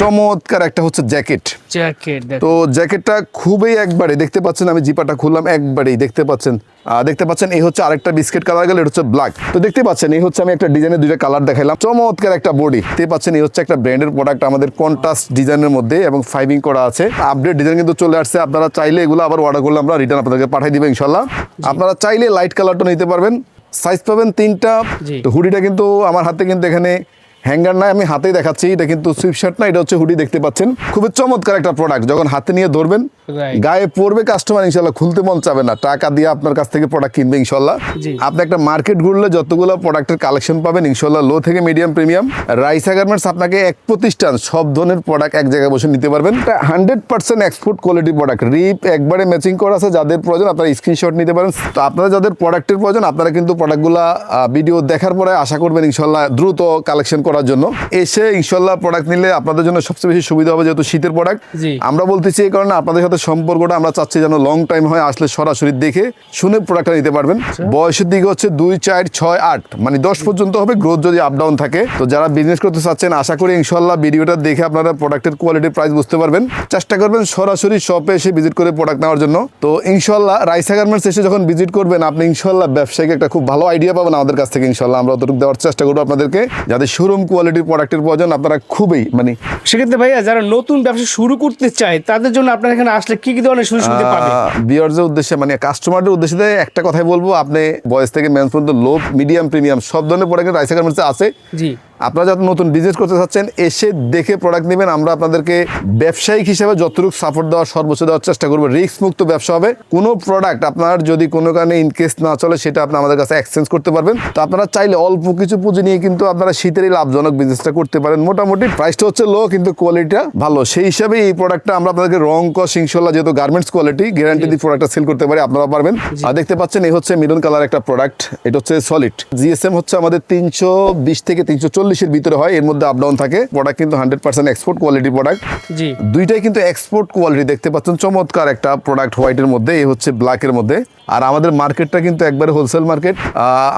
চমৎকার একটা হচ্ছে জ্যাকেট। জ্যাকেট তো জ্যাকেটটা খুবই একবারে দেখতে পাচ্ছেন আমি জিপাটা খুললাম একবারেই দেখতে পাচ্ছেন। দেখতে পাচ্ছেন এই হচ্ছে আরেকটা বিস্কিট কালার গেল এটা হচ্ছে ব্ল্যাক তো দেখতে পাচ্ছেন এই হচ্ছে আমি একটা ডিজাইনের দুইটা কালার দেখাইলাম। চমৎকার একটা বডি দেখতে পাচ্ছেন এই হচ্ছে একটা ব্র্যান্ডের প্রোডাক্ট আমাদের কন্ট্রাস্ট ডিজাইনের মধ্যে এবং ফাইভিং করা আছে। আপডেট ডিজাইন কিন্তু চলে আসছে আপনারা চাইলে এগুলো আবার অর্ডার করলে আমরা রিটার্ন আপনাদেরকে পাঠিয়ে দিবেন ইনশাল্লাহ আপনারা চাইলে লাইট কালারটা নিতে পারবেন সাইজ পাবেন তিনটা। তো হুডিটা কিন্তু আমার হাতে কিন্তু এখানে হ্যাঙ্গার নাই, আমি হাতেই দেখাচ্ছি, এটা কিন্তু সুইপশার্ট না, এটা হচ্ছে হুডি দেখতে পাচ্ছেন খুবই চমৎকার একটা প্রোডাক্ট যখন হাতে নিয়ে ধরবেন. গায়ে পড়বে কাস্টমার ইনশাল্লাহ খুলতে মন চাবে না। টাকা দিয়ে আপনার কাছ থেকে প্রোডাক্ট কিনবে ইনশাল্লাহ। আপনি একটা মার্কেট ঘুরলে যতগুলো প্রোডাক্টের কালেকশন পাবেন ইনশাল্লাহ লো থেকে মিডিয়াম প্রিমিয়াম রাইসা গার্মেন্টস আপনাকে এক প্রতিষ্ঠান সব ধরনের প্রোডাক্ট এক জায়গায় বসে নিতে পারবেন। Hundred percent export quality product rib একবারে ম্যাচিং করা আছে যাদের প্রয়োজন আপনারা স্ক্রিনশট নিতে পারেন। তো আপনারা যাদের প্রোডাক্টের প্রয়োজন আপনারা কিন্তু প্রোডাক্টগুলো ভিডিও দেখার পরে আশা করবেন ইনশাল্লাহ দ্রুত কালেকশন করার জন্য। এসে ইনশাল্লাহ প্রোডাক্ট নিলে আপনাদের জন্য সবচেয়ে বেশি সুবিধা হবে যেহেতু শীতের প্রোডাক্ট আমরা বলতেছি এই কারণে আপনাদের সাথে সম্পর্কটা আমরা চাচ্ছি যেন লং টাইম হয় আসলে সরাসরি দেখে শুনে প্রোডাক্টটা নিতে পারবেন। বয়সের দিকে হচ্ছে দুই চার ছয় আট মানে দশ পর্যন্ত হবে গ্রোথ যদি আপ ডাউন থাকে। তো যারা বিজনেস করতে চাচ্ছেন আশা করি ইনশাল্লাহ ভিডিওটা দেখে আপনারা প্রোডাক্টের কোয়ালিটি প্রাইস বুঝতে পারবেন। চেষ্টা করবেন সরাসরি শপে এসে ভিজিট করে প্রোডাক্ট নেওয়ার জন্য। তো ইনশাল্লাহ রাইসা গার্মেন্টস এসে যখন ভিজিট করবেন আপনি ইনশাল্লাহ ব্যবসায়িক একটা খুব ভালো আইডিয়া পাবেন আমাদের কাছ থেকে ইনশাল্লাহ আমরা অতটুকু দেওয়ার চেষ্টা করব আপনাদেরকে যাদের শোরুম কোয়ালিটির প্রোডাক্টের প্রয়োজন আপনারা খুবই মানে সেক্ষেত্রে ভাইয়া যারা নতুন ব্যবসা শুরু করতে চায় তাদের জন্য আপনার এখানে আসলে কি কি ধরনের সুযোগ সুবিধা পাবে? বিয়ার্সের উদ্দেশ্যে মানে কাস্টমারদের উদ্দেশ্যে একটা কথাই বলব আপনি বয়স থেকে মেন্স পর্যন্ত লো মিডিয়াম প্রিমিয়াম সব ধরনের প্রোডাক্ট রাইসা গার্মেন্টসে আছে। জি। আপনারা যাতে নতুন বিজনেস করতে চাচ্ছেন এসে দেখে প্রোডাক্ট নেবেন। আমরা আপনাদেরকে ব্যবসায়িক হিসেবে যতটুকু সাপোর্ট দেওয়ার সর্বোচ্চ দেওয়ার চেষ্টা করব। রিস্ক মুক্ত ব্যবসা হবে। কোনো প্রোডাক্ট আপনার যদি কোনো কারণে ইনকেস না চলে সেটা আপনি আমাদের কাছে এক্সচেঞ্জ করতে পারবেন। তো আপনারা চাইলে অল্প কিছু পুঁজি নিয়ে কিন্তু আপনারা শীতেরই লাভজনক বিজনেসটা করতে পারেন। মোটামুটি প্রাইসটা হচ্ছে লো কিন্তু কোয়ালিটিটা ভালো। সেই হিসাবে এই প্রোডাক্টটা আমরা আপনাদেরকে রং কস ইনশাল্লাহ যেহেতু গার্মেন্টস কোয়ালিটি গ্যারান্টি দিয়ে প্রোডাক্টটা সেল করতে পারি আপনারা পারবেন। আর দেখতে পাচ্ছেন এই হচ্ছে মেরুন কালার একটা প্রোডাক্ট এটা হচ্ছে সলিড জিএসএম হচ্ছে আমাদের তিনশো বিশ থেকে তিনশো চল্লিশের ভিতরে হয় এর মধ্যে আপ ডাউন থাকে। প্রোডাক্ট কিন্তু hundred percent export quality product জি। দুইটাই কিন্তু এক্সপোর্ট কোয়ালিটি দেখতে পাচ্ছেন। চমৎকার একটা প্রোডাক্ট হোয়াইটের মধ্যে এই হচ্ছে ব্ল্যাকের মধ্যে। আর আমাদের মার্কেটটা কিন্তু একবারে হোলসেল মার্কেট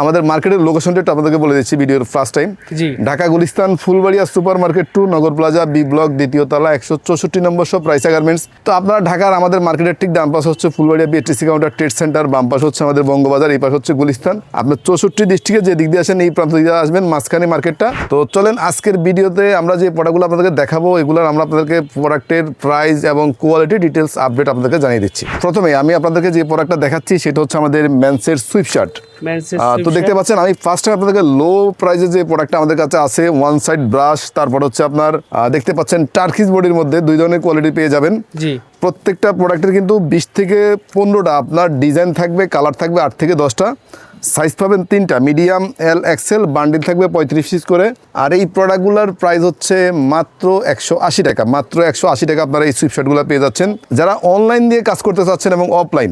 আমাদের মার্কেটের লোকেশনটা একটু আপনাদেরকে বলে দিচ্ছি ভিডিওর first time G. Dhaka Gulistan Fulbaria super market to Nagar plaza B block দ্বিতীয় তলা একশো চৌষট্টি নম্বর সব রাইসা গার্মেন্টস তো আপনারা ঢাকার আমাদের মার্কেটের ঠিক ডান পাশ হচ্ছে Fulbaria BATC counter trade centre বাম পাশ হচ্ছে আমাদের বঙ্গবাজার এই পাশ হচ্ছে গুলিস্তান। আপনার চৌষট্টি ডিস্ট্রিক্টে যে দিক দিয়ে আসেন এই প্রান্ত দিয়ে আসবেন মাঝখানে মার্কেটটা তো চলেন আজকের ভিডিওতে আমরা যে প্রোডাক্টগুলো আপনাদেরকে দেখাবো এগুলোর আমরা আপনাদেরকে প্রোডাক্টের প্রাইস এবং কোয়ালিটি ডিটেলস আপডেট আপনাদেরকে জানিয়ে দিচ্ছি। প্রথমে আমি আপনাদেরকে যে প্রোডাক্টটা দেখাচ্ছি সেটা হচ্ছে আমাদের ম্যান্সের সুইপ শার্ট তো দেখতে পাচ্ছেন আমি ফার্স্ট টাইম আপনাদেরকে লো প্রাইসে যে প্রোডাক্টটা আমাদের কাছে আছে ওয়ান সাইড ব্রাশ তারপর হচ্ছে আপনার দেখতে পাচ্ছেন টার্কিস বডির মধ্যে দুই ধরনের কোয়ালিটি পেয়ে যাবেন। প্রত্যেকটা প্রোডাক্টের কিন্তু বিশ থেকে পনেরোটা আপনার ডিজাইন থাকবে কালার থাকবে আট থেকে দশটা। সাইজ পাবেন তিনটা মিডিয়াম এল এক্সেল বান্ডিল থাকবে পঁয়ত্রিশ পিস করে। আর এই প্রোডাক্টগুলোর প্রাইস হচ্ছে মাত্র একশো আশি টাকা মাত্র একশো আশি টাকা আপনারা এই সুইপশার্টগুলো পেয়ে যাচ্ছেন। যারা অনলাইন দিয়ে কাজ করতে চাচ্ছেন এবং অফলাইন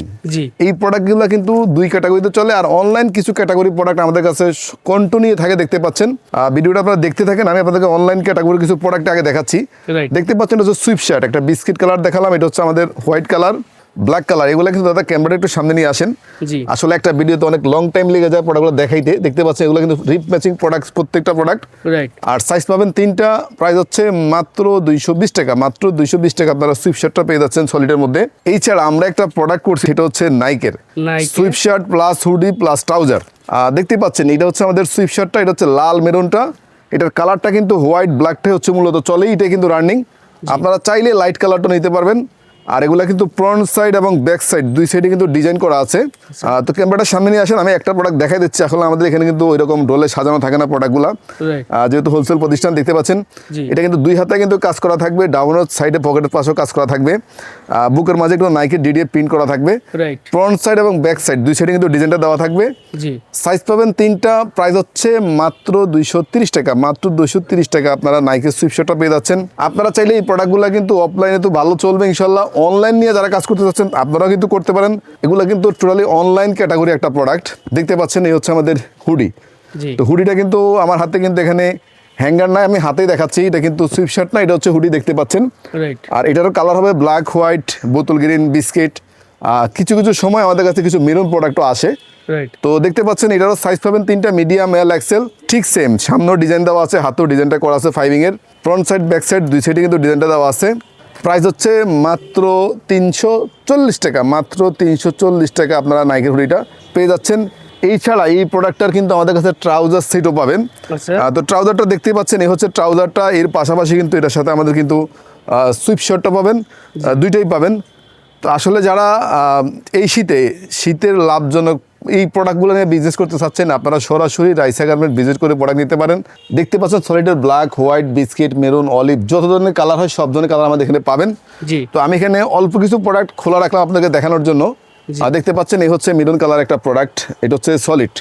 এই প্রোডাক্টগুলো কিন্তু দুই ক্যাটাগরিতে চলে আর অনলাইন কিছু ক্যাটাগরি প্রোডাক্ট আমাদের কাছে কন্টিনিউ থাকে দেখতে পাচ্ছেন। ভিডিওটা আপনারা দেখতে থাকেন আমি আপনাদেরকে অনলাইন ক্যাটাগরি কিছু প্রোডাক্ট আগে দেখাচ্ছি। দেখতে পাচ্ছেন হচ্ছে সুইপ শার্ট একটা বিস্কিট কালার দেখালাম এটা হচ্ছে আমাদের হোয়াইট কালার ব্ল্যাক কালার এগুলো কিন্তু দাদা ক্যামেরা একটু সামনে নিয়ে আসেন। জি। আসলে একটা ভিডিওতে অনেক লং টাইম লেগে যায় প্রোডাক্টগুলো দেখাইতে। দেখতে পাচ্ছেন এগুলো কিন্তু রিপ ম্যাচিং প্রোডাক্ট প্রত্যেকটা প্রোডাক্ট রাইট আর সাইজ পাবেন তিনটা প্রাইস হচ্ছে মাত্র দুইশো বিশ টাকা। মাত্র দুইশো বিশ টাকা আপনারা সুইপ শার্টটা পেয়ে যাচ্ছেন সলিডের মধ্যে। এই ছাড়া আমরা একটা প্রোডাক্ট করছি সেটা হচ্ছে নাইকের। Sweatshirt plus hoodie plus trouser দেখতে পাচ্ছেন এটা হচ্ছে আমাদের সুইপ শার্টটা এটা হচ্ছে লাল মেরুনটা। এটার কালারটা কিন্তু হোয়াইট ব্ল্যাকটাই হচ্ছে মূলত চলেই এটা কিন্তু রানিং আপনারা চাইলে লাইট কালারটা নিতে পারবেন। আর এগুলা কিন্তু ফ্রন্ট সাইড এবং ব্যাক সাইড দুই সাইডে কিন্তু ডিজাইন করা আছে। তো ক্যামেরাটা সামনে নিয়ে আসেন আমি একটা প্রোডাক্ট দেখাই দিচ্ছি। আসলে আমাদের এখানে কিন্তু ওইরকম ডোলে সাজানো থাকে না প্রোডাক্টগুলো. যেহেতু হোলসেল প্রতিষ্ঠান দেখতে পাচ্ছেন। এটা কিন্তু দুই হাতে কিন্তু কাজ করা থাকবে ডাউনের সাইডে পকেটের পাশেও কাজ করা থাকবে। বুকের মাঝে একটু নাইকের ডিডিএ প্রিন্ট করা থাকবে। ফ্রন্ট সাইড এবং ব্যাক সাইড দুই সাইডে কিন্তু ডিজাইনটা দেওয়া থাকবে। সাইজ পাবেন তিনটা প্রাইস হচ্ছে মাত্র দুইশো তিরিশ টাকা। মাত্র দুইশো তিরিশ টাকা আপনারা নাইকের সুইপশটটা পেয়ে যাচ্ছেন। আপনারা চাইলে এই প্রোডাক্টগুলো কিন্তু অফলাইনে তো ভালো চলবে ইনশাল্লাহ অনলাইন নিয়ে যারা কাজ করতে চাচ্ছেন আপনারাও কিন্তু করতে পারেন। এগুলো কিন্তু টোটালি অনলাইন ক্যাটাগরি একটা প্রোডাক্ট দেখতে পাচ্ছেন এই হচ্ছে আমাদের হুডি তো হুডিটা কিন্তু আমার হাতে কিন্তু এখানে হ্যাঙ্গার নাই আমি হাতেই দেখাচ্ছি। এটা কিন্তু সুইপ শার্ট না এটা হচ্ছে হুডি দেখতে পাচ্ছেন। আর এটারও কালার হবে ব্ল্যাক হোয়াইট বোতল গ্রিন বিস্কিট কিছু কিছু সময় আমাদের কাছে কিছু মেরুন প্রোডাক্টও আসে। তো দেখতে পাচ্ছেন এটারও সাইজ পাবেন তিনটা মিডিয়াম এল এক্সেল ঠিক সেম সামনেও ডিজাইন দেওয়া আছে হাতেও ডিজাইনটা করা আছে ফাইভিং এর ফ্রন্ট সাইড ব্যাক সাইড দুই সাইডে কিন্তু ডিজাইনটা দেওয়া আছে। প্রাইস হচ্ছে মাত্র তিনশো চল্লিশ টাকা মাত্র তিনশো চল্লিশ টাকা আপনারা নাইকের হুডিটা পেয়ে যাচ্ছেন। এই ছাড়া এই প্রোডাক্টটার কিন্তু আমাদের কাছে ট্রাউজার সেটও পাবেন। আচ্ছা। তো ট্রাউজারটা দেখতেই পাচ্ছেন এই হচ্ছে ট্রাউজারটা এর পাশাপাশি কিন্তু এটার সাথে আমাদের কিন্তু সুইপ শার্টটা পাবেন দুইটাই পাবেন। তো আসলে যারা এই শীতে শীতের লাভজনক এই প্রোডাক্টগুলো নিয়ে বিজনেস করতে চাচ্ছেন আপনারা সরাসরি রাইসা গার্মেন্ট ভিজিট করে প্রোডাক্ট নিতে পারেন। দেখতে পাচ্ছেন সলিডের black white biscuit maroon olive যত ধরনের কালার হয় সব ধরনের কালার আমাদের এখানে পাবেন। তো আমি এখানে অল্প কিছু প্রোডাক্ট খোলা রাখলাম আপনাকে দেখানোর জন্য। আর দেখতে পাচ্ছেন এই হচ্ছে মিডল কালার একটা প্রোডাক্ট এটা হচ্ছে সলিড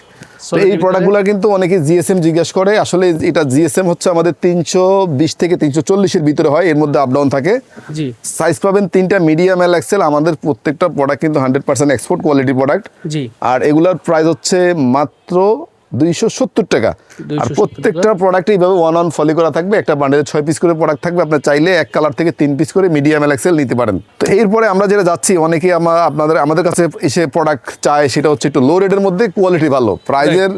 এই প্রোডাক্টগুলো কিন্তু অনেকে জিএসএম জিজ্ঞেস করে আসলে এটা জিএসএম হচ্ছে আমাদের তিনশো বিশ থেকে তিনশো চল্লিশের ভিতরে হয় এর মধ্যে আপডাউন থাকে। সাইজ পাবেন তিনটা মিডিয়াম এল এক্সেল আমাদের প্রত্যেকটা প্রোডাক্ট কিন্তু hundred percent export quality product আর এগুলার প্রাইস হচ্ছে মাত্র দুইশো সত্তর টাকা। আর 270 প্রত্যেকটা প্রোডাক্ট এইভাবে ওয়ান অন ফলি করা থাকবে। একটা বান্ডেলে ছয় পিস করে প্রোডাক্ট থাকবে। আপনার চাইলে এক কালার থেকে তিন পিস করে মিডিয়াম এক্সেল নিতে পারেন। তো এরপরে আমরা যেটা যাচ্ছি অনেকেই আমরা আপনাদের আমাদের কাছে এসে প্রোডাক্ট চায় সেটা হচ্ছে একটু লো রেটের মধ্যে কোয়ালিটি ভালো। প্রাইজের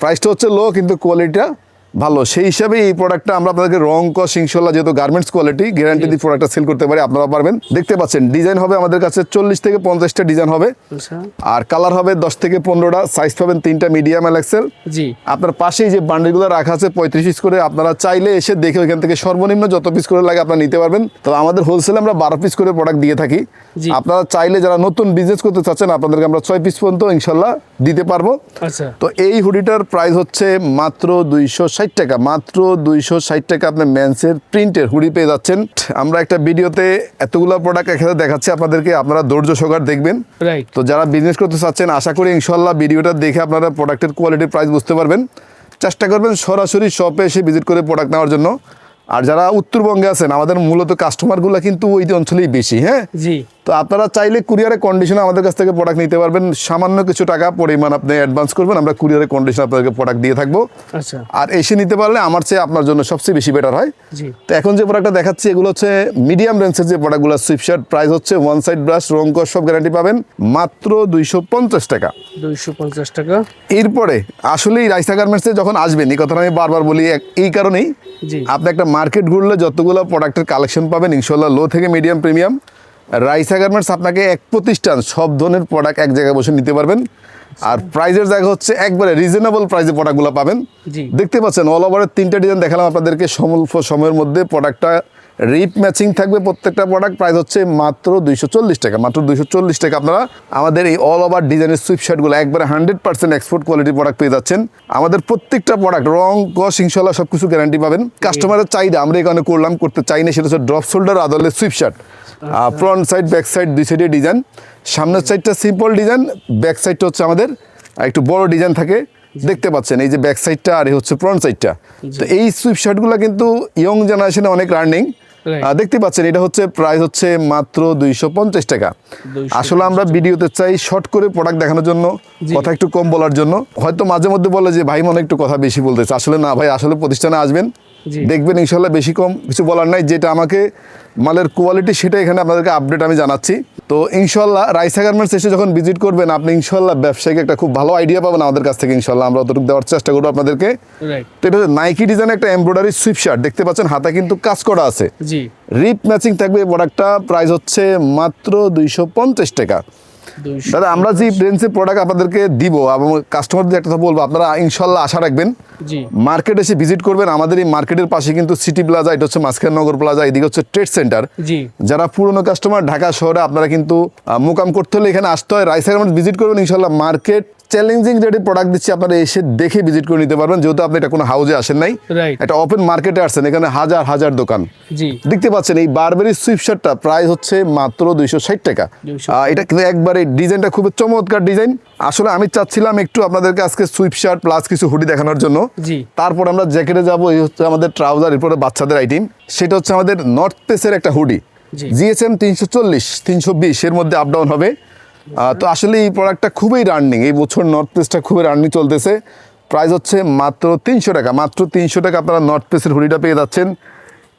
প্রাইসটা হচ্ছে লো কিন্তু কোয়ালিটিটা ভালো। সেই হিসাবে এই প্রোডাক্টটা আমরা আপনাদেরকে রং কস ইনশাল্লাহ যেহেতু গার্মেন্টস কোয়ালিটি গ্যারান্টি দিয়ে প্রোডাক্টটা সেল করতে পারি আপনারা পারবেন। দেখতে পাচ্ছেন ডিজাইন হবে আমাদের কাছে চল্লিশ থেকে পঞ্চাশটা ডিজাইন হবে। আচ্ছা। আর কালার হবে দশ থেকে পনেরোটা সাইজ পাবেন তিনটা মিডিয়াম এল এক্সেল জি। আপনার পাশেই যে বান্ডিলগুলো রাখা আছে পঁয়ত্রিশ পিস করে আপনারা চাইলে এসে দেখে ওইখান থেকে সর্বনিম্ন যত পিস করে লাগে আপনারা নিতে পারবেন। তো আমাদের হোলসেলে আমরা বারো পিস করে প্রোডাক্ট দিয়ে থাকি। আপনারা চাইলে যারা নতুন বিজনেস করতে চাচ্ছেন আপনাদেরকে আমরা ছয় পিস পর্যন্ত ইনশাল্লাহ দিতে পারব। আচ্ছা। তো এই হুডিটার প্রাইস হচ্ছে মাত্র দুইশো ষাট টাকা মাত্র দুইশো ষাট টাকা আপনি ম্যান্সের প্রিন্টের হুডি পেয়ে যাচ্ছেন। আমরা একটা ভিডিওতে এতগুলো প্রোডাক্ট একসাথে দেখাচ্ছি আপনাদেরকে আপনারা ধৈর্য সহকার দেখবেন। তো যারা বিজনেস করতে চাচ্ছেন আশা করি ইনশাল্লাহ ভিডিওটা দেখে আপনারা প্রোডাক্টের কোয়ালিটি প্রাইস বুঝতে পারবেন। চেষ্টা করবেন সরাসরি শপে এসে ভিজিট করে প্রোডাক্ট নেওয়ার জন্য। আর যারা উত্তরবঙ্গে আছেন আমাদের মূলত কাস্টমারগুলো কিন্তু ওই অঞ্চলেই বেশি হ্যাঁ? জি। তো আপনারা চাইলে কুরিয়ারে কন্ডিশনে আমাদের কাছ থেকে প্রোডাক্ট নিতে পারবেন। সামান্য কিছু টাকা পরিমাণ আপনি অ্যাডভান্স করবেন আমরা কুরিয়ারে কন্ডিশনে আপনাদেরকে প্রোডাক্ট দিয়ে থাকব। আচ্ছা। আর এসে নিতে পারলে আমার চেয়ে আপনার জন্য সবচেয়ে বেশি বেটার হয়। তো এখন যে প্রোডাক্টটা দেখাচ্ছি এগুলো হচ্ছে মিডিয়াম রেঞ্জের যে প্রোডাক্টগুলো সুইপশার্ট প্রাইস হচ্ছে ওয়ান সাইড ব্রাশ রং কর সব গ্যারান্টি পাবেন। মাত্র দুইশো পঞ্চাশ টাকা। দুইশো পঞ্চাশ টাকা। এরপরে আসলে এই রাইসা গার্মেন্টসে যখন আসবেন এই কথাটা আমি বারবার বলি এই কারণেই আপনি একটা মার্কেট ঘুরলে যতগুলো প্রোডাক্টের কালেকশন পাবেন ইনশাল্লাহ লো থেকে মিডিয়াম প্রিমিয়াম রাইসা গার্মেন্টস আপনাকে এক প্রতিষ্ঠান সব ধরনের প্রোডাক্ট এক জায়গায় বসে নিতে পারবেন। আর প্রাইজের জায়গা হচ্ছে একবারে রিজনেবল প্রাইসে প্রোডাক্টগুলো পাবেন। দেখতে পাচ্ছেন অল ওভারের তিনটা ডিজাইন দেখালাম আপনাদেরকে। সমল্প সময়ের মধ্যে প্রোডাক্টটা রিপ ম্যাচিং থাকবে প্রত্যেকটা প্রোডাক্ট প্রাইস হচ্ছে মাত্র দুইশো চল্লিশ টাকা মাত্র দুইশো চল্লিশ টাকা আপনারা আমাদের এই অল ওভার ডিজাইনের সুইপ শার্টগুলো একবারে হান্ড্রেড পার্সেন্ট এক্সপোর্ট কোয়ালিটির প্রোডাক্ট পেয়ে যাচ্ছেন। আমাদের প্রত্যেকটা প্রোডাক্ট রং কস ইনশাল্লাহ সব কিছু গ্যারান্টি পাবেন কাস্টমারের চাহিদা আমরা এখানে করলাম করতে চাই না সেটা হচ্ছে drop shoulder আদলের sweatshirt front side back side দুই সাইডে ডিজাইন সামনের সাইডটা সিম্পল ডিজাইন ব্যাক সাইডটা হচ্ছে আমাদের একটু বড় ডিজাইন থাকে। দেখতে পাচ্ছেন এই যে ব্যাক সাইডটা আর এই হচ্ছে ফ্রন্ট সাইডটা তো এই সুইপ শার্টগুলো কিন্তু ইয়ং জেনারেশনে অনেক রানিং. দেখতে পাচ্ছেন এটা হচ্ছে প্রাইস হচ্ছে মাত্র দুইশো পঞ্চাশ টাকা। আসলে আমরা ভিডিওতে চাই শর্ট করে প্রোডাক্ট দেখানোর জন্য কথা একটু কম বলার জন্য। হয়তো মাঝে মধ্যে বলে যে ভাই মনে একটু কথা বেশি বলতেছে। আসলে না ভাই আসলে প্রতিষ্ঠানে আসবেন। দেখবেন ইনশাল্লাহ বেশি কম কিছু বলার নাই যেটা আমাকে মালের কোয়ালিটি সেটা এখানে আপনাদেরকে আপডেট আমি জানাচ্ছি। তো ইনশাল্লাহ রাইসা গার্মেন্টস এসে যখন ভিজিট করবেন আপনি ইনশাল্লাহ ব্যবসায়িক একটা খুব ভালো আইডিয়া পাবেন আমাদের কাছ থেকে ইনশাল্লাহ। আমরা অতটুকু দেওয়ার চেষ্টা করব আপনাদেরকে। তো এটা হচ্ছে নাইকি ডিজাইনের একটা এমব্রয়ডারি সুইপ শার্ট দেখতে পাচ্ছেন হাতে কিন্তু কাজ করা আছে। রিপ ম্যাচিং থাকবে এই প্রোডাক্টটা প্রাইস হচ্ছে মাত্র দুইশো পঞ্চাশ টাকা। দাদা আমরা যে রেঞ্জের প্রোডাক্ট আপনাদেরকে দিব এবং কাস্টমারদের একটা কথা বলব আপনারা ইনশাল্লাহ আশা রাখবেন। জি। মার্কেট এসে ভিজিট করবেন আমাদের এই মার্কেটের পাশে কিন্তু সিটি প্লাজা এটা হচ্ছে মাঝখান নগর প্লাজা এদিকে হচ্ছে ট্রেড সেন্টার জি। যারা পুরনো কাস্টমার ঢাকা শহরে আপনারা কিন্তু মোকাম করতে হলে এখানে আসতে হয় রাইস ভিজিট করবেন ইনশাল্লাহ মার্কেট চ্যালেঞ্জিং রেটে প্রোডাক্ট দিচ্ছি আপনারা এসে দেখে ভিজিট করে নিতে পারবেন। যেহেতু আপনি এটা কোনো হাউজে আসেন নাই. একটা ওপেন মার্কেটে আসছেন এখানে হাজার হাজার দোকান। দেখতে পাচ্ছেন এই বারবেরি সুইপশার্টটা প্রাইস হচ্ছে মাত্র দুইশো ষাট টাকা। এটা কিন্তু একবারে ডিজাইনটা খুব চমৎকার ডিজাইন আসলে আমি চাচ্ছিলাম একটু আপনাদেরকে আজকে সুইপ শার্ট প্লাস কিছু হুডি দেখানোর জন্য। তারপর আমরা জ্যাকেটে যাব এই হচ্ছে আমাদের ট্রাউজার এরপরে বাচ্চাদের আইটেম সেটা হচ্ছে আমাদের নর্থ পেসের একটা হুডি জিএসএম তিনশো চল্লিশ তিনশো বিশ এর মধ্যে আপ ডাউন হবে। তো আসলে এই প্রোডাক্টটা খুবই রানিং এই বছর নর্থ পেসটা খুবই রানিং চলতেছে। প্রাইস হচ্ছে মাত্র তিনশো টাকা মাত্র তিনশো টাকা আপনারা নর্থ পেসের হুডিটা পেয়ে যাচ্ছেন।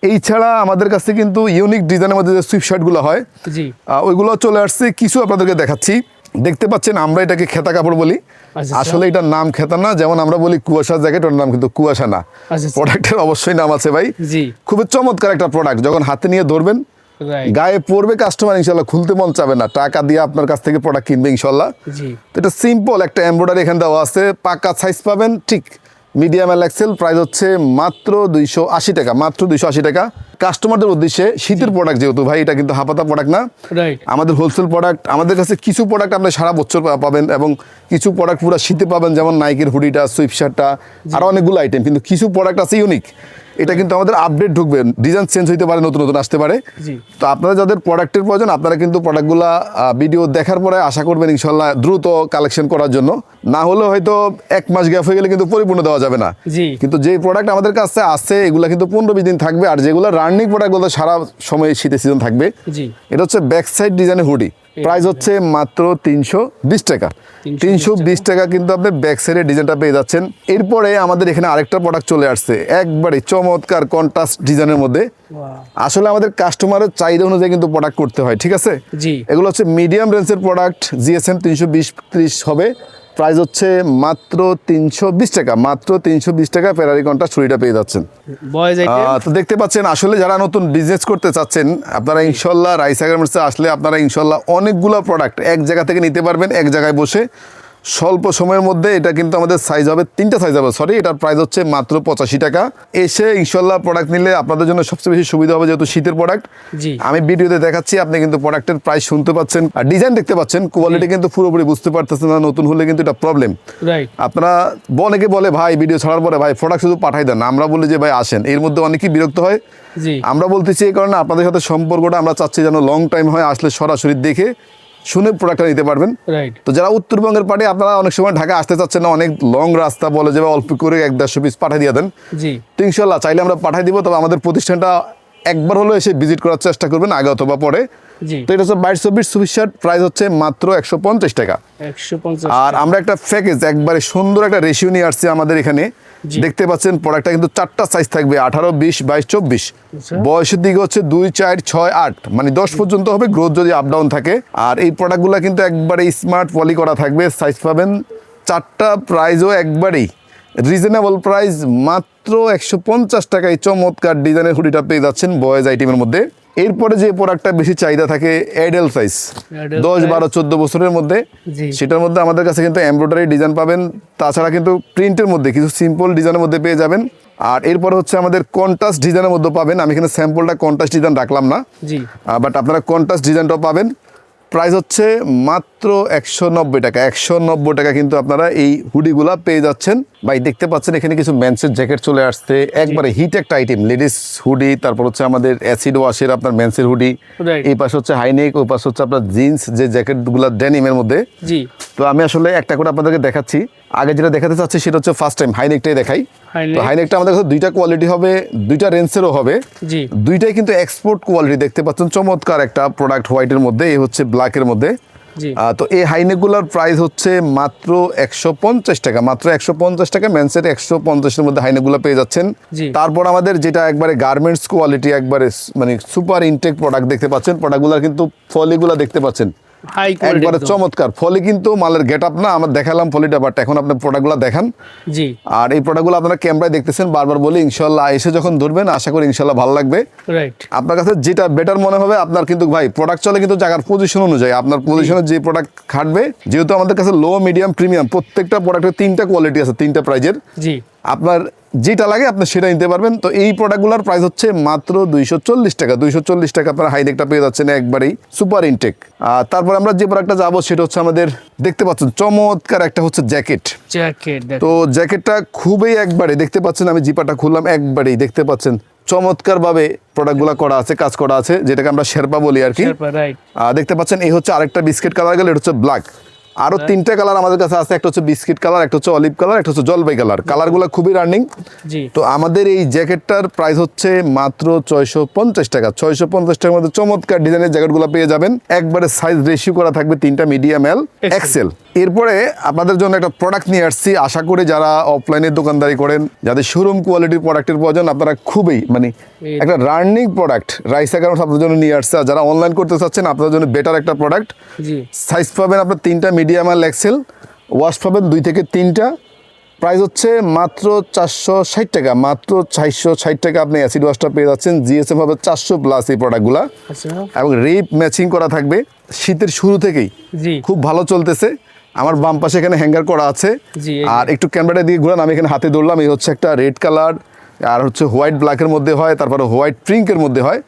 এই ছাড়া আমাদের কাছে কিন্তু ইউনিক ডিজাইনের মধ্যে যে সুইপ শার্টগুলো হয় ওইগুলো চলে আসছে কিছু আপনাদেরকে দেখাচ্ছি। দেখতে পাচ্ছেন আমরা এটাকে খেতা কাপড় বলি। আচ্ছা। আসলে এটার নাম খেতা না যেমন আমরা বলি কুয়াশা জ্যাকেট ওটার নাম কিন্তু কুয়াশা না। আচ্ছা। প্রোডাক্টের অবশ্যই নাম আছে ভাই। খুবই চমৎকার একটা প্রোডাক্ট যখন হাতে নিয়ে ধরবেন গায়ে পড়বে কাস্টমার ইনশাল্লাহ খুলতে মন চাবে না। টাকা দিয়ে আপনার কাছ থেকে প্রোডাক্ট কিনবে ইনশাল্লাহ তো এটা সিম্পল একটা এমব্রয়ডারি এখানে দেওয়া আছে। পাকা সাইজ পাবেন ঠিক মিডিয়াম এল এক্সেল প্রাইস হচ্ছে মাত্র দুইশো আশি টাকা মাত্র দুইশো আশি টাকা। কাস্টমারদের উদ্দেশ্যে শীতের প্রোডাক্ট যেহেতু ভাই এটা কিন্তু হাপাতা প্রোডাক্ট না। আমাদের হোলসেল প্রোডাক্ট আমাদের কাছে কিছু প্রোডাক্ট আপনি সারা বছর পাবেন এবং কিছু প্রোডাক্ট পুরো শীতে পাবেন যেমন নাইকের হুডিটা সুইপ শার্টটা আর অনেকগুলো আইটেম কিন্তু কিছু প্রোডাক্ট আছে ইউনিক এটা কিন্তু আমাদের আপডেট ঢুকবে। ডিজাইন চেঞ্জ হইতে পারে নতুন নতুন আসতে পারে। তো আপনারা যাদের প্রোডাক্টের প্রয়োজন আপনারা কিন্তু প্রোডাক্টগুলো ভিডিও দেখার পরে আশা করবেন ইনশাল্লাহ দ্রুত কালেকশন করার জন্য। না হলে হয়তো এক মাস গ্যাপ হয়ে গেলে কিন্তু পরিপূর্ণ দেওয়া যাবে না। কিন্তু যে প্রোডাক্ট আমাদের কাছে আছে এগুলো কিন্তু পনেরো বিশ দিন থাকবে। আর যেগুলো রানিং প্রোডাক্টগুলো সারা সময় শীতের সিজন থাকবে এটা হচ্ছে ব্যাক সাইড ডিজাইনের হুডি প্রাইস হচ্ছে মাত্র তিনশো বিশ টাকা। তিনশো বিশ টাকা। কিন্তু আপনি ব্যাক সাইডের ডিজাইনটা পেয়ে যাচ্ছেন। এরপরে আমাদের এখানে আরেকটা প্রোডাক্ট চলে আসছে। একবারে চমৎকার কন্ট্রাস্ট ডিজাইনের মধ্যে। আসলে আমাদের কাস্টমারের চাহিদা অনুযায়ী কিন্তু প্রোডাক্ট করতে হয় ঠিক আছে? এগুলো হচ্ছে মিডিয়াম রেঞ্জের প্রোডাক্ট জিএসএম তিনশো বিশ ত্রিশ হবে। প্রাইস হচ্ছে মাত্র তিনশো বিশ টাকা মাত্র তিনশো বিশ টাকা ফেরারি কন্টা ছুরিটা পেয়ে যাচ্ছেন। তো দেখতে পাচ্ছেন আসলে যারা নতুন বিজনেস করতে চাচ্ছেন আপনারা ইনশাল্লাহ রাইস আগার আসলে আপনারা ইনশাল্লাহ অনেকগুলো প্রোডাক্ট এক জায়গা থেকে নিতে পারবেন এক জায়গায় বসে স্বল্প সময়ের মধ্যে এটা কিন্তু আমাদের সাইজ হবে তিনটা সাইজ হবে সরি এটার প্রাইস হচ্ছে মাত্র পঁচাশি টাকা। এসে ইনশাল্লাহ প্রোডাক্ট নিলে আপনাদের জন্য সবচেয়ে বেশি সুবিধা হবে যেহেতু শীতের প্রোডাক্ট আমি ভিডিওতে দেখাচ্ছি আপনি কিন্তু প্রোডাক্টের প্রাইস শুনতে পাচ্ছেন। আর ডিজাইন দেখতে পাচ্ছেন কোয়ালিটি কিন্তু পুরোপুরি বুঝতে পারতেছেন না নতুন হলে কিন্তু এটা প্রবলেম আপনারা অনেকে বলে ভাই ভিডিও ছাড়ার পরে ভাই প্রোডাক্ট শুধু পাঠাই দেন। আমরা বলি যে ভাই আসেন। এর মধ্যে অনেকেই বিরক্ত হয়। আমরা বলতেছি এই কারণে আপনাদের সাথে সম্পর্কটা আমরা চাচ্ছি যেন লং টাইম হয় আসলে সরাসরি দেখে শুনে প্রোডাক্টটা নিতে পারবেন। তো যারা উত্তরবঙ্গের পার্টি আপনারা অনেক সময় ঢাকা আসতে চাচ্ছেন না অনেক লং রাস্তা বলে যে অল্প করে এক দেড়শো পিস পাঠিয়ে দিয়ে দেন। তো ইনশাল্লাহ চাইলে আমরা পাঠিয়ে দিব তবে আমাদের প্রতিষ্ঠানটা একবার হলেও এসে ভিজিট করার চেষ্টা করবেন আগে অথবা পরে। তো এটা হচ্ছে বাইশ চব্বিশ সুবিশ শার্ট প্রাইস হচ্ছে মাত্র একশো পঞ্চাশ টাকা। আর আমরা একটা প্যাকেজ একবারে সুন্দর একটা রেশিও নিয়ে আসছি আমাদের এখানে। দেখতে পাচ্ছেন প্রোডাক্টটা কিন্তু চারটা সাইজ থাকবে আঠারো বিশ বাইশ চব্বিশ। আচ্ছা। বয়সের দিকে হচ্ছে দুই চার ছয় আট। মানে দশ পর্যন্ত হবে গ্রোথ যদি আপ ডাউন থাকে। আর এই প্রোডাক্টগুলো কিন্তু একবারে স্মার্ট পলি করা থাকবে সাইজ পাবেন চারটা প্রাইসও একবারেই। রিজনেবল প্রাইস মাত্র একশো পঞ্চাশ টাকায় চমৎকার ডিজাইনের হুডিটা পেয়ে যাচ্ছেন বয়েজ আইটেমের মধ্যে। এরপরে যে প্রোডাক্টটা বেশি চাহিদা থাকে অ্যাডেল সাইজ দশ বারো চোদ্দ বছরের মধ্যে। সেটার মধ্যে আমাদের কাছে কিন্তু এমব্রয়ডারি ডিজাইন পাবেন। তাছাড়া কিন্তু প্রিন্টের মধ্যে কিছু সিম্পল ডিজাইনের মধ্যে পেয়ে যাবেন। আর এরপর হচ্ছে আমাদের কন্ট্রাস্ট ডিজাইনের মধ্যে পাবেন। আমি এখানে স্যাম্পলটা কন্ট্রাস্ট ডিজাইন রাখলাম না। বাট আপনারা কন্ট্রাস্ট ডিজাইনটাও পাবেন। প্রাইস হচ্ছে মাত্র একশো নব্বই টাকা। একশো নব্বই টাকা কিন্তু আপনারা এই হুডিগুলা পেয়ে যাচ্ছেন। ভাই দেখতে পাচ্ছেন এখানে কিছু মেন্সের জ্যাকেট চলে আসছে। একবারে হিট একটা আইটেম লেডিস হুডি তারপর হচ্ছে আমাদের অ্যাসিড ওয়াশের আপনার মেন্সের হুডি. এই পাশে হচ্ছে হাইনেক ওই পাশে হচ্ছে আপনার জিন্স যে জ্যাকেটগুলো ডেনিমের মধ্যে। তো আমি আসলে একটা করে আপনাদেরকে দেখাচ্ছি। আগে যেটা দেখাতে চাচ্ছি সেটা হচ্ছে ফার্স্ট টাইম হাইনেকটাই দেখাই। তো হাইনেকটা আমাদের কাছে দুইটা কোয়ালিটি হবে দুইটা রেঞ্জেরও হবে। জি। দুইটাই কিন্তু এক্সপোর্ট কোয়ালিটি দেখতে পাচ্ছেন। চমৎকার একটা প্রোডাক্ট হোয়াইটের মধ্যে এই হচ্ছে ব্ল্যাকের মধ্যে। তো এই হাইনেকগুলোর প্রাইস হচ্ছে মাত্র একশো পঞ্চাশ টাকা মাত্র একশো পঞ্চাশ টাকা। ম্যানসেট একশো পঞ্চাশের মধ্যে হাইনেকগুলো পেয়ে যাচ্ছেন। তারপর আমাদের যেটা একবারে গার্মেন্টস কোয়ালিটি একবারে মানে সুপার ইনটেক প্রোডাক্ট দেখতে পাচ্ছেন। প্রোডাক্টগুলোর কিন্তু ফলিগুলো দেখতে পাচ্ছেন। একবারে চমৎকার। ফলি কিন্তু মালের গেট আপ না আমরা দেখালাম ফলিটা বাট এখন আপনি প্রোডাক্টগুলো দেখান। জি। আর এই প্রোডাক্টগুলো আপনারা ক্যামেরায় দেখতেছেন বারবার বলি ইনশাল্লাহ এসে যখন ধরবেন আশা করি ইনশাল্লাহ ভালো লাগবে। রাইট আপনার কাছে যেটা বেটার মনে হবে আপনার কিন্তু ভাই প্রোডাক্ট চলে কিন্তু জায়গার পজিশন অনুযায়ী। আপনার পজিশনে যে প্রোডাক্ট খাটবে যেহেতু আমাদের কাছে লো মিডিয়াম প্রিমিয়াম প্রত্যেকটা প্রোডাক্টের তিনটা কোয়ালিটি আছে তিনটা প্রাইজের জি। আপনার যেটা লাগে আপনি সেটা নিতে পারবেন। তো এই প্রোডাক্টগুলোর প্রাইস হচ্ছে মাত্র দুইশো চল্লিশ টাকা। দুইশো চল্লিশ টাকা আপনার হাইনেকটা পেয়ে যাচ্ছেন একবারেই সুপার ইনটেক আর তারপর আমরা যে প্রোডাক্টটা যাব সেটা হচ্ছে আমাদের দেখতে পাচ্ছেন চমৎকার একটা হচ্ছে জ্যাকেট জ্যাকেট তো জ্যাকেটটা খুবই একবারে দেখতে পাচ্ছেন আমি জিপাটা খুললাম একবারেই দেখতে পাচ্ছেন চমৎকার ভাবে প্রোডাক্টগুলো করা আছে কাজ করা আছে যেটাকে আমরা শেরপা বলি আর কি। দেখতে পাচ্ছেন এই হচ্ছে আরেকটা বিস্কিট কালার গেলে এটা হচ্ছে ব্ল্যাক আরও তিনটা কালার আমাদের কাছে আছে একটা হচ্ছে বিস্কিট কালার একটা হচ্ছে অলিভ কালার একটা হচ্ছে জলপাই কালার কালারগুলো খুবই রানিং তো আমাদের এই জ্যাকেটটার প্রাইস হচ্ছে মাত্র ছয়শো পঞ্চাশ টাকা। ছয়শো পঞ্চাশ টাকার মধ্যে চমৎকার ডিজাইনের জ্যাকেটগুলো পেয়ে যাবেন। একবারে সাইজ রেশিও করা থাকবে তিনটা মিডিয়াম এল এক্সেল এরপরে আপনাদের জন্য একটা প্রোডাক্ট নিয়ে আসছি। আশা করি যারা অফলাইনে দোকানদারি করেন যাদের শোরুম কোয়ালিটির প্রোডাক্টের প্রয়োজন আপনারা খুবই মানে একটা রানিং প্রোডাক্ট রাইস অ্যাকাউন্ট আপনাদের জন্য নিয়ে আসছে। আর যারা অনলাইন করতে চাচ্ছেন আপনাদের জন্য বেটার একটা প্রোডাক্ট সাইজ পাবেন আপনার তিনটা মিডিয়াম আর এক্সেল ওয়াশ পাবেন দুই থেকে তিনটা। প্রাইস হচ্ছে মাত্র চারশো ষাট টাকা। মাত্র চারশো ষাট টাকা আপনি অ্যাসিড ওয়াশটা পেয়ে যাচ্ছেন। জিএসএম হবে চারশো প্লাস এই প্রোডাক্টগুলো আচ্ছা। এবং রিপ ম্যাচিং করা থাকবে। শীতের শুরু থেকেই। খুব ভালো চলতেছে। আমার বাম পাশে এখানে হ্যাঙ্গার করা আছে। আর একটু ক্যামেরাটা দিয়ে ঘুরান আমি এখানে হাতে ধরলাম এই হচ্ছে একটা রেড কালার আর হচ্ছে হোয়াইট ব্ল্যাকের মধ্যে হয় তারপরে হোয়াইট পিঙ্কের মধ্যে হয়।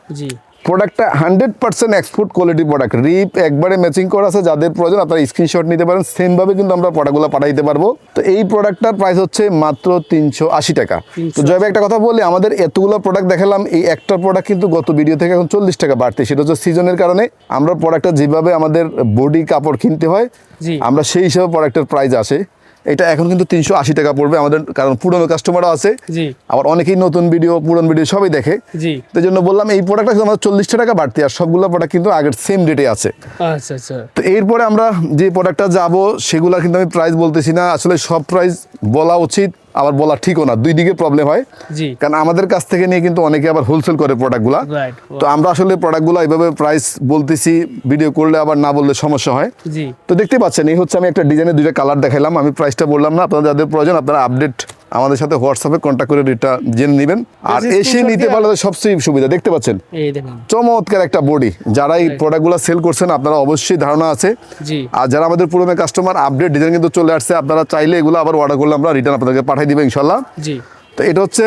প্রোডাক্টটা hundred percent export quality product রিপ একবারে ম্যাচিং করা আছে যাদের প্রয়োজন আপনারা স্ক্রিনশট নিতে পারেন। সেমভাবে কিন্তু আমরা প্রোডাক্টগুলো পাঠাই দিতে পারব। তো এই প্রোডাক্টটার প্রাইস হচ্ছে মাত্র তিনশো আশি টাকা। তো 380 জয় ভাই একটা কথা বলি আমাদের এতগুলো প্রোডাক্ট দেখালাম এই একটা প্রোডাক্ট কিন্তু গত ভিডিও থেকে এখন চল্লিশ টাকা বাড়তে। সেটা হচ্ছে সিজনের কারণে আমরা প্রোডাক্টটা যেভাবে আমাদের বডি কাপড় কিনতে হয় আমরা সেই হিসাবে প্রোডাক্টের প্রাইস আসে। এটা এখন কিন্তু তিনশো আশি টাকা পড়বে আমাদের কারণ পুরনো কাস্টমারও আছে। আবার অনেকেই নতুন ভিডিও পুরনো ভিডিও সবই দেখে। তো জন্য বললাম এই প্রোডাক্টটা কিন্তু আমাদের চল্লিশটা টাকা বাড়তি আর সবগুলো প্রোডাক্ট কিন্তু আগের সেম ডেটে আছে। আচ্ছা আচ্ছা। তো এরপরে আমরা যে প্রোডাক্টটা যাব সেগুলো কিন্তু আমি প্রাইস বলতেছি না। আসলে সব প্রাইস বলা উচিত। আবার বলা ঠিকও না দুই দিকে প্রবলেম হয়। কারণ আমাদের কাছ থেকে নিয়ে কিন্তু অনেকে আবার হোলসেল করে প্রোডাক্টগুলো তো আমরা আসলে প্রোডাক্টগুলো এইভাবে প্রাইস বলতেছি ভিডিও করলে আবার না বললে সমস্যা হয়। তো দেখতে পাচ্ছেন এই হচ্ছে আমি একটা ডিজাইনের দুইটা কালার দেখাইলাম। আমি প্রাইসটা বললাম না আপনাদের যাদের প্রয়োজন আপনারা আপডেট আমাদের সাথে হোয়াটসঅ্যাপে কন্ট্যাক্ট করে এটা জেনে নেবেন। আর এসে নিতে পারলে সবচেয়ে সুবিধা দেখতে পাচ্ছেন? চমৎকার একটা বডি যারা এই প্রোডাক্টগুলো সেল করছেন আপনারা অবশ্যই ধারণা আছে। আর যারা আমাদের পুরোনো কাস্টমার আপডেট ডিজাইন কিন্তু চলে আসছে আপনারা চাইলে এগুলো আবার অর্ডার করলে আমরা রিটার্ন আপনাদেরকে পাঠিয়ে দিবো ইনশাল্লাহ তো এটা হচ্ছে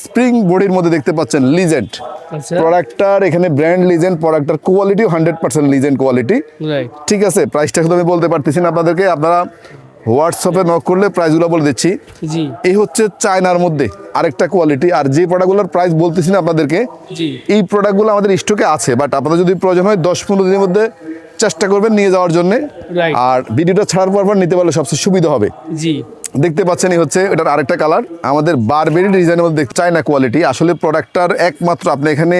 স্প্রিং বডির মধ্যে দেখতে পাচ্ছেন লিজেন্ড আচ্ছা। প্রোডাক্টটার এখানে ব্র্যান্ড লিজেন্ড প্রোডাক্টটার কোয়ালিটিও হান্ড্রেড পার্সেন্ট লিজেন্ড কোয়ালিটি ঠিক আছে? প্রাইসটা আমি বলতে পারতেছি না আপনাদেরকে। আপনারা হোয়াটসঅ্যাপে নক করলে প্রাইসগুলো বলে দিচ্ছি। জি। এই হচ্ছে চায়নার মধ্যে আরেকটা কোয়ালিটি আর যে প্রোডাক্টগুলোর প্রাইস বলতেছি না আপনাদেরকে এই প্রোডাক্টগুলো আমাদের স্টকে আছে বাট আপনাদের যদি প্রয়োজন হয় দশ পনেরো দিনের মধ্যে চেষ্টা করবেন নিয়ে যাওয়ার জন্য। আর ভিডিওটা ছাড়ার পর পর নিতে পারলে সবচেয়ে সুবিধা হবে। জি। দেখতে পাচ্ছেন এই হচ্ছে এটার আরেকটা কালার আমাদের বারবেরি ডিজাইনের মধ্যে চায়না কোয়ালিটি আসলে প্রোডাক্টটার একমাত্র আপনি এখানে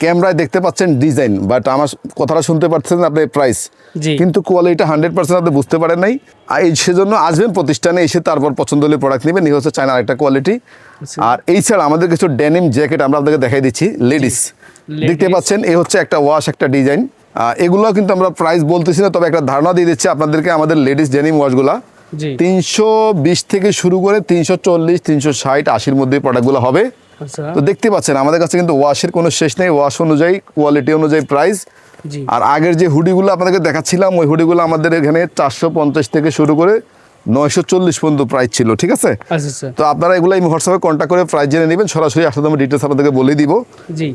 ক্যামেরায় দেখতে পাচ্ছেন ডিজাইন বাট আমার কথাটা শুনতে পাচ্ছেন আপনি প্রাইস কিন্তু কোয়ালিটিটা হান্ড্রেড পার্সেন্ট আপনি বুঝতে পারেন নাই। আর এই সেজন্য আসবেন প্রতিষ্ঠানে এসে তারপর পছন্দ হলে প্রোডাক্ট নেবেন। এই হচ্ছে চায়নার একটা কোয়ালিটি আর এই ছাড়া আমাদের কিছু ডেনিম জ্যাকেট আমরা আপনাদেরকে দেখাই দিচ্ছি লেডিস দেখতে পাচ্ছেন এই হচ্ছে একটা ওয়াশ একটা ডিজাইন এগুলো কিন্তু আমরা প্রাইস বলতেছি না তবে একটা ধারণা দিয়ে দিচ্ছি আপনাদেরকে আমাদের লেডিস ডেনিম ওয়াশগুলা তিনশো বিশ থেকে শুরু করে তিনশো চল্লিশ তিনশো ষাট আশির মধ্যে প্রোডাক্টগুলো হবে। তো দেখতে পাচ্ছেন আমাদের কাছে কিন্তু ওয়াশের কোনো শেষ নেই ওয়াশ অনুযায়ী কোয়ালিটি অনুযায়ী প্রাইস আর আগের যে হুডিগুলো আপনাদেরকে দেখাচ্ছিলাম ওই হুডিগুলো আমাদের এখানে চারশো পঞ্চাশ থেকে শুরু করে নয়শো চল্লিশ পর্যন্ত প্রাইস ছিল ঠিক আছে? আচ্ছা আচ্ছা। তো আপনারা এগুলো এই হোয়াটসঅ্যাপে কন্ট্যাক্ট করে প্রাইস জেনে নেবেন সরাসরি আসলে আমি ডিটেলস আপনাদেরকে বলে দিব।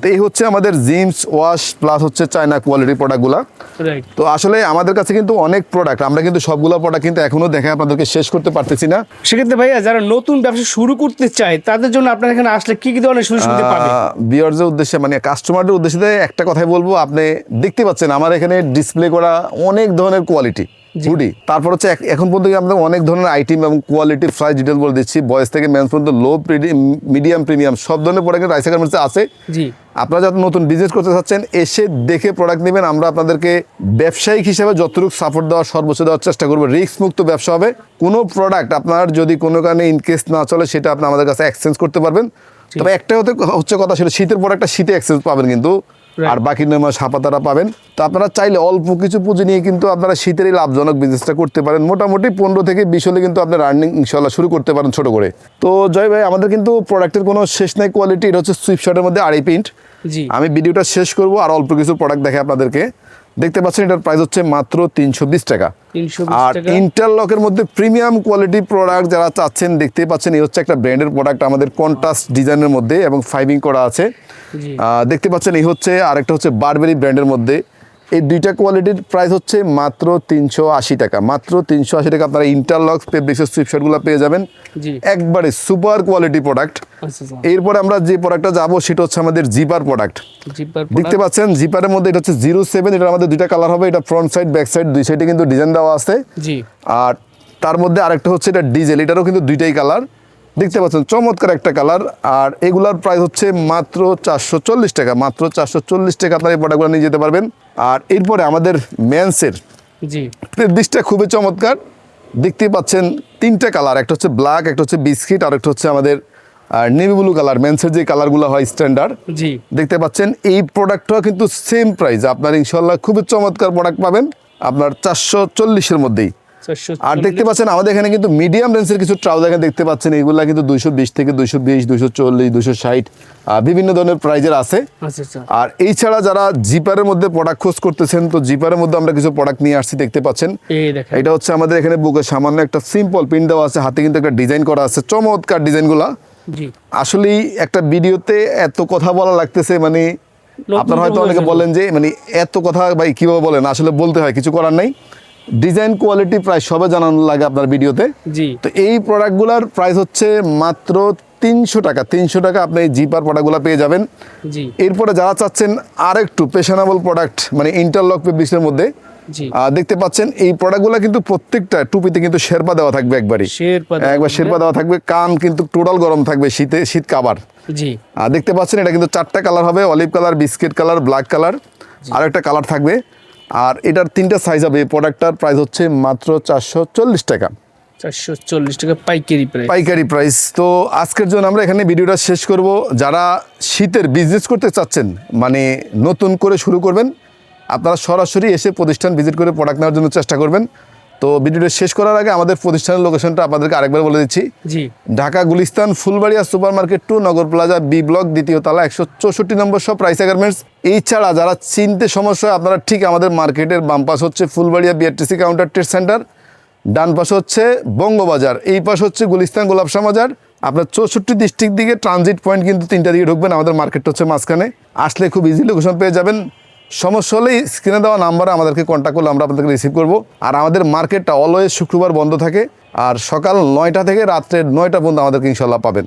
তো এই হচ্ছে আমাদের জিমস ওয়াশ প্লাস হচ্ছে চায়না কোয়ালিটি প্রোডাক্টগুলো তো আসলে আমাদের কাছে কিন্তু অনেক প্রোডাক্ট আমরা কিন্তু সবগুলো প্রোডাক্ট কিন্তু এখনও দেখে আপনাদেরকে শেষ করতে পারতেছি না। সেক্ষেত্রে ভাইয়া যারা নতুন ব্যবসা শুরু করতে চায় তাদের জন্য আপনার এখানে আসলে কি কি ধরনের সুযোগ সুবিধা পাবে বিয়ার্সের উদ্দেশ্যে মানে কাস্টমারদের উদ্দেশ্যে একটা কথাই বলব আপনি দেখতে পাচ্ছেন আমার এখানে ডিসপ্লে করা অনেক ধরনের কোয়ালিটি হুডি। তারপর হচ্ছে এখন পর্যন্ত আমাদের অনেক ধরনের আইটেম এবং কোয়ালিটি প্রাইস ডিটেল বলে দিচ্ছি। বয়স থেকে ম্যান পর্যন্ত লো মিডিয়াম প্রিমিয়াম সব ধরনের প্রোডাক্ট রাইস গার্মেন্টসে আছে। জি। আপনারা যারা নতুন বিজনেস করতে চাচ্ছেন এসে দেখে প্রোডাক্ট নেবেন। আমরা আপনাদেরকে ব্যবসায়িক হিসেবে যতটুকু সাপোর্ট দেওয়ার সর্বোচ্চ দেওয়ার চেষ্টা করব। রিস্ক মুক্ত ব্যবসা হবে। কোনো প্রোডাক্ট আপনার যদি কোনো কারণে ইনকেস না চলে সেটা আপনি আমাদের কাছে এক্সচেঞ্জ করতে পারবেন। তবে একটা হতে হচ্ছে কথা সেটা শীতের পর একটা শীতে এক্সচেঞ্জ পাবেন কিন্তু. আর বাকি নয় মাস হাপাতারা পাবেন। তো আপনারা চাইলে অল্প কিছু পুঁজি নিয়ে কিন্তু আপনারা শীতেরই লাভজনক বিজনেসটা করতে পারেন। মোটামুটি পনেরো থেকে বিশ হলে কিন্তু আপনার আর্নিং ইনশাল্লাহ শুরু করতে পারেন ছোট করে। তো জয় ভাই আমাদের কিন্তু প্রোডাক্টের কোনো শেষ নাই কোয়ালিটি এটা হচ্ছে সুইপ শার্টের মধ্যে আড়াই প্রিন্ট আমি ভিডিওটা শেষ করব আর অল্প কিছু প্রোডাক্ট দেখে আপনাদেরকে। দেখতে পাচ্ছেন এটার প্রাইস হচ্ছে মাত্র তিনশো বিশ টাকা। আর ইন্টারলকের মধ্যে প্রিমিয়াম কোয়ালিটি প্রোডাক্ট যারা চাচ্ছেন দেখতে পাচ্ছেন এই হচ্ছে একটা ব্র্যান্ডের প্রোডাক্ট আমাদের কন্ট্রাস্ট ডিজাইনের মধ্যে এবং ফাইবিং করা আছে। দেখতে পাচ্ছেন এই হচ্ছে আরেকটা হচ্ছে বারবেরি ব্র্যান্ডের মধ্যে। এই দুইটা কোয়ালিটির প্রাইস হচ্ছে মাত্র তিনশো আশি টাকা। মাত্র তিনশো আশি টাকা আপনারা ইন্টারলক ফেব্রিক্সের সুইপশার্টগুলো পেয়ে যাবেন। একবারে সুপার কোয়ালিটি প্রোডাক্ট এরপরে আমরা যে প্রোডাক্টটা যাব সেটা হচ্ছে আমাদের জিপার প্রোডাক্ট দেখতে পাচ্ছেন জিপারের মধ্যে এটা হচ্ছে জিরো সেভেন এটা আমাদের দুইটা কালার হবে। এটা ফ্রন্ট সাইড ব্যাক সাইড দুই সাইডে কিন্তু ডিজাইন দেওয়া আছে। আর তার মধ্যে আরেকটা হচ্ছে এটা ডিজেল এটারও কিন্তু দুইটাই কালার দেখতে পাচ্ছেন চমৎকার একটা কালার। আর এগুলার প্রাইস হচ্ছে মাত্র চারশো চল্লিশ টাকা মাত্র চারশো চল্লিশ টাকা আপনার এই প্রোডাক্টগুলো নিয়ে যেতে পারবেন। আর এরপরে আমাদের মেন্সের জি। খুবই চমৎকার। দেখতেই পাচ্ছেন তিনটা কালার একটা হচ্ছে ব্ল্যাক একটা হচ্ছে বিস্কিট আর একটা হচ্ছে আমাদের আর নেভি ব্লু কালার মেন্সের যে কালারগুলো হয় স্ট্যান্ডার্ড জি। দেখতে পাচ্ছেন এই প্রোডাক্টটাও কিন্তু সেম প্রাইস আপনার ইনশাল্লাহ খুবই চমৎকার প্রোডাক্ট পাবেন। আপনার চারশো চল্লিশের মধ্যেই। আর দেখতে পাচ্ছেন আমাদের এখানে কিন্তু মিডিয়াম রেঞ্জের কিছু ট্রাউজার এখানে দেখতে পাচ্ছেন। এইগুলা কিন্তু দুইশো বিশ থেকে দুইশো বিশ দুইশো চল্লিশ দুইশো ষাট বিভিন্ন ধরনের প্রাইজের আছে। আচ্ছা আচ্ছা। আর এই ছাড়া যারা জিপারের মধ্যে প্রোডাক্ট খোঁজ করতেছেন তো জিপারের মধ্যে আমরা কিছু প্রোডাক্ট নিয়ে আসছি দেখতে পাচ্ছেন। এটা হচ্ছে আমাদের এখানে বুকে সামান্য একটা সিম্পল প্রিন্ট দেওয়া আছে হাতে কিন্তু একটা ডিজাইন করা আছে চমৎকার ডিজাইনগুলা জি। আসলেই একটা ভিডিওতে এত কথা বলা লাগতেছে মানে আপনারা হয়তো অনেকে বলেন যে মানে এত কথা ভাই কীভাবে বলেন? আসলে বলতে হয় কিছু করার নাই। ডিজাইন কোয়ালিটি প্রায় সবে জানানো লাগে আপনার ভিডিওতে। জি। তো এই প্রোডাক্টগুলোর প্রাইস হচ্ছে মাত্র তিনশো টাকা। তিনশো টাকা আপনি এই জিপার প্রোডাক্টগুলো পেয়ে যাবেন। জি। এরপরে যারা চাচ্ছেন আর একটু পেশানেবল প্রোডাক্ট মানে ইন্টারলক ফেব্রিক্সের মধ্যে দেখতে পাচ্ছেন এই প্রোডাক্টগুলো কিন্তু প্রত্যেকটা টুপিতে কিন্তু শেরপা দেওয়া থাকবে একবারই। শেরপা একবার শেরপা দেওয়া থাকবে কান কিন্তু টোটাল গরম থাকবে শীতে শীত কাবার জি। আর দেখতে পাচ্ছেন এটা কিন্তু চারটা কালার হবে olive colour biscuit colour black colour আর একটা কালার থাকবে। আর এটার তিনটা সাইজ হবে। এই প্রোডাক্টটার প্রাইস হচ্ছে মাত্র চারশো চল্লিশ টাকা। চারশো চল্লিশ টাকা পাইকারি প্রাইস পাইকারি প্রাইস তো আজকের জন্য আমরা এখানে ভিডিওটা শেষ করব। যারা শীতের বিজনেস করতে চাচ্ছেন মানে নতুন করে শুরু করবেন আপনারা সরাসরি এসে প্রতিষ্ঠান ভিজিট করে প্রোডাক্ট নেওয়ার জন্য চেষ্টা করবেন। তো ভিডিওটা শেষ করার আগে আমাদের প্রতিষ্ঠানের লোকেশনটা আপনাদেরকে আরেকবার বলে দিচ্ছি। জি। Dhaka Gulistan Fulbaria super market two Nagar plaza B block দ্বিতীয় তলা একশো চৌষট্টি নম্বর সব প্রাইস গার্মেন্টস এই ছাড়া যারা চিনতে সমস্যা আপনারা ঠিক আমাদের মার্কেটের বাম পাশ হচ্ছে Fulbaria BRTC counter trade centre ডান পাশ হচ্ছে বঙ্গবাজার এই পাশ হচ্ছে গুলিস্তান গোলাপশা বাজার আপনার চৌষট্টি ডিস্ট্রিক্ট দিকে ট্রানজিট পয়েন্ট কিন্তু তিনটা দিকে ঢুকবেন আমাদের মার্কেটটা হচ্ছে মাঝখানে। আসলে খুব ইজি লোকেশন পেয়ে যাবেন। সমস্যা হলে স্ক্রিনে দেওয়া নাম্বারে আমাদেরকে কন্ট্যাক্ট করলে আমরা আপনাদেরকে রিসিভ করব। আর আমাদের মার্কেটটা অলওয়েজ শুক্রবার বন্ধ থাকে। আর সকাল নয়টা থেকে রাত্রে নয়টা পর্যন্ত আমাদেরকে ইনশাল্লাহ পাবেন।